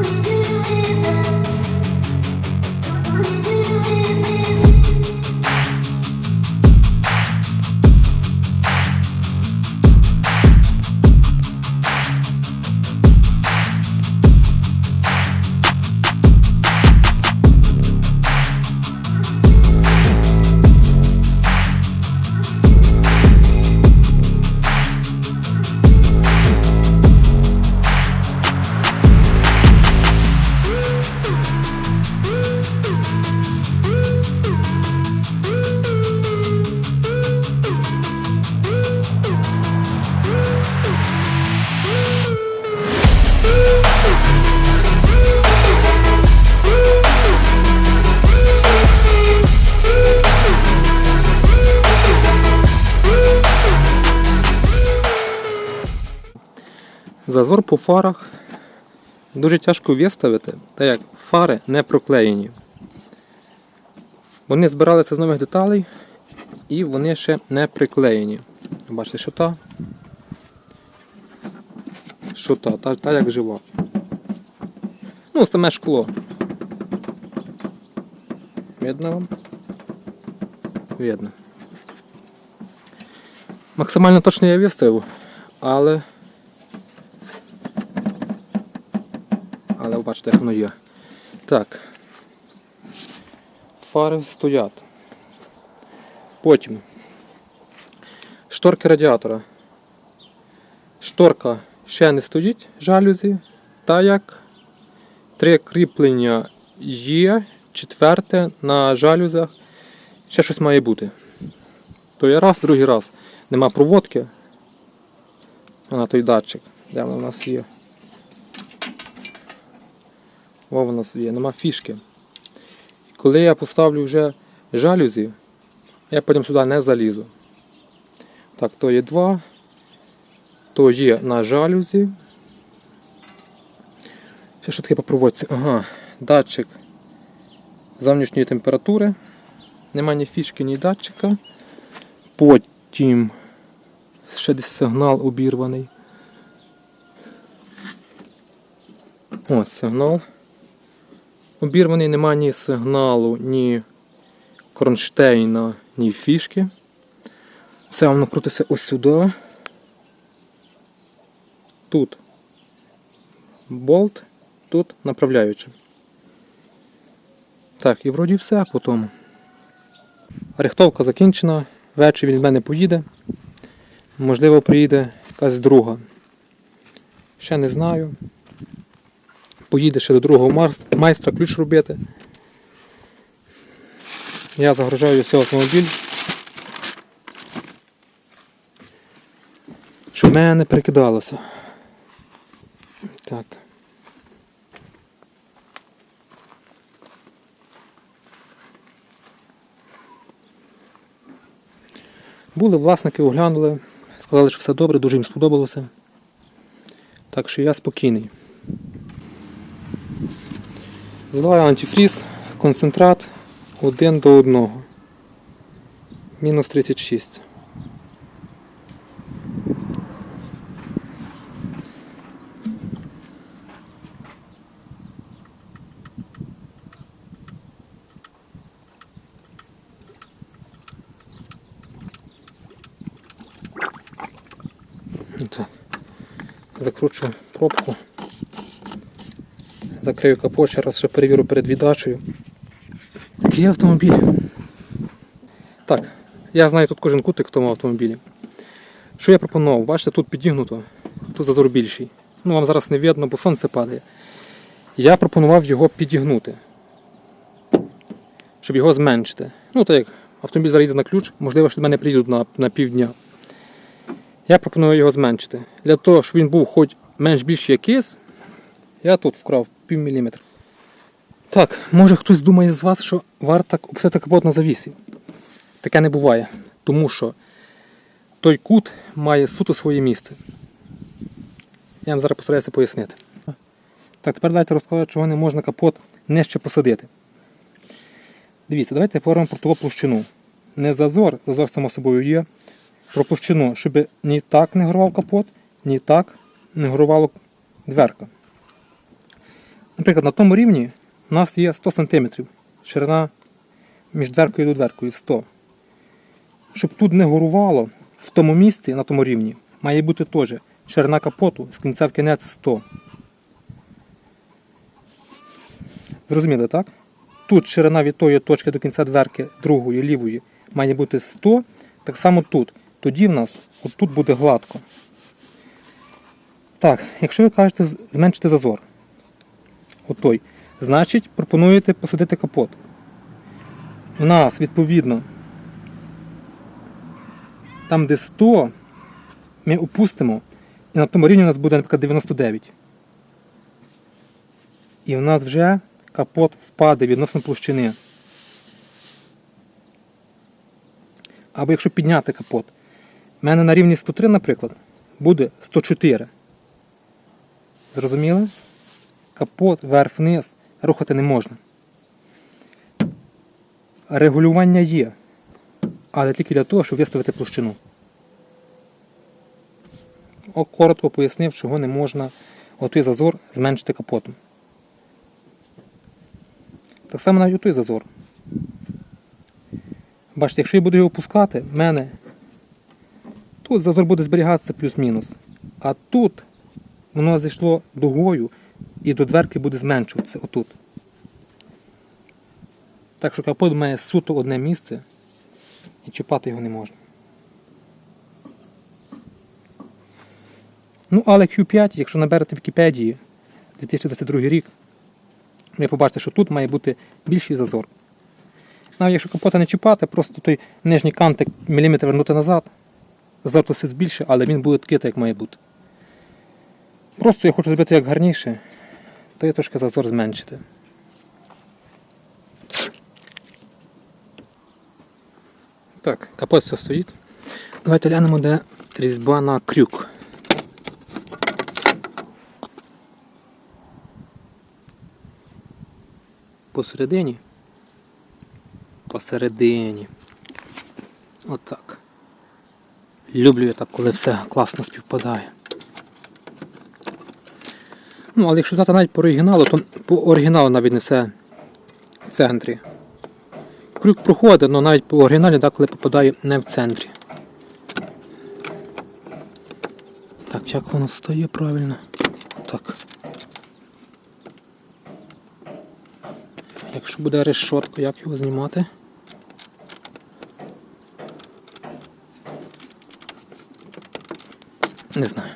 We do you do in Зазор по фарах дуже тяжко виставити, так як фари не проклеєні. Вони збиралися з нових деталей і вони ще не приклеєні. Бачите, що та? Що та, та, та як жива. Ну, саме шкло. Видно вам? Видно. Максимально точно я виставив, але Але ви бачите, як воно є. Так. Фари стоять. Потім. Шторки радіатора. Шторка ще не стоїть жалюзі, так як три кріплення є, четверте на жалюзях. Ще щось має бути. То є раз, другий раз. Нема проводки. Вона той датчик. Де вона у нас є? Во вона є, нема фішки. Коли я поставлю вже жалюзі, я потім сюди не залізу. Так, то є два, то є на жалюзі. Ще що таке по? Ага, датчик зовнішньої температури. Нема ні фішки, ні датчика. Потім ще десь сигнал обірваний. Ось сигнал. Обірваний немає ні сигналу, ні кронштейна, ні фішки. Це воно крутиться ось сюди. Тут болт, тут направляюча. Так, і вроді все по тому. Рихтовка закінчена, ввечері він в мене поїде. Можливо, приїде якась друга. Ще не знаю поїде ще до другого майстра ключ робити. Я загружаю цей автомобіль. Щоб мене не прикидалося. Так. Були власники, оглянули, сказали, що все добре, дуже їм сподобалося. Так що я спокійний. Зливаю антифріз, концентрат 1 до 1. Мінус 36. Так. Закручую пробку. Закрию капот, ще раз ще перевірю перед віддачею. Такий автомобіль. Так, я знаю тут кожен кутик в тому автомобілі. Що я пропонував? Бачите, тут підігнуто, тут зазор більший. Ну вам зараз не видно, бо сонце падає. Я пропонував його підігнути, щоб його зменшити. Ну так як автомобіль зараз йде на ключ, можливо, що до мене приїдуть на, на півдня. Я пропоную його зменшити. Для того, щоб він був хоч менш більший якийсь, я тут вкрав пів міліметра. Так, може хтось думає з вас, що варто опустити капот на завісі. Таке не буває. Тому що той кут має суто своє місце. Я вам зараз постараюся пояснити. Так, тепер давайте розкажу, чого не можна капот нижче посадити. Дивіться, давайте поговоримо про ту площину. Не зазор, зазор само собою є. Про площину, щоб ні так не горував капот, ні так не горувала дверка. Наприклад, на тому рівні у нас є 100 см. Ширина між дверкою і дверкою 100 Щоб тут не горувало, в тому місці, на тому рівні, має бути теж ширина капоту з кінця в кінець 100. Зрозуміли, так? Тут ширина від тої точки до кінця дверки другої, лівої, має бути 100. Так само тут. Тоді в нас от тут буде гладко. Так, якщо ви кажете зменшити зазор, отой, значить пропонуєте посадити капот. У нас, відповідно, там, де 100, ми опустимо, і на тому рівні у нас буде, наприклад, 99. І в нас вже капот впаде відносно площини. Або якщо підняти капот. У мене на рівні 103, наприклад, буде 104. Зрозуміли? Капот вверх-вниз рухати не можна. Регулювання є, але тільки для того, щоб виставити площину. О, коротко пояснив, чого не можна отой зазор зменшити капотом. Так само навіть отой зазор. Бачите, якщо я буду його опускати, в мене тут зазор буде зберігатися плюс-мінус. А тут воно зайшло дугою і до дверки буде зменшуватися отут. Так що капот має суто одне місце і чіпати його не можна. Ну, але Q5, якщо наберете в Вікіпедії 2022 рік, ви побачите, що тут має бути більший зазор. Навіть якщо капота не чіпати, просто той нижній кантик міліметр вернути назад, зазор то все збільшить, але він буде такий, як має бути. Просто я хочу зробити як гарніше, то я трошки зазор зменшити. Так, капот все стоїть. Давайте глянемо, де різьба на крюк. Посередині. Посередині. Отак. Люблю я так, коли все класно співпадає. Ну, але якщо взяти навіть по оригіналу, то по оригіналу навіть не все в центрі. Крюк проходить, але навіть по оригіналі деколи попадає не в центрі. Так, як воно стає правильно? Так. Якщо буде решотка, як його знімати? Не знаю.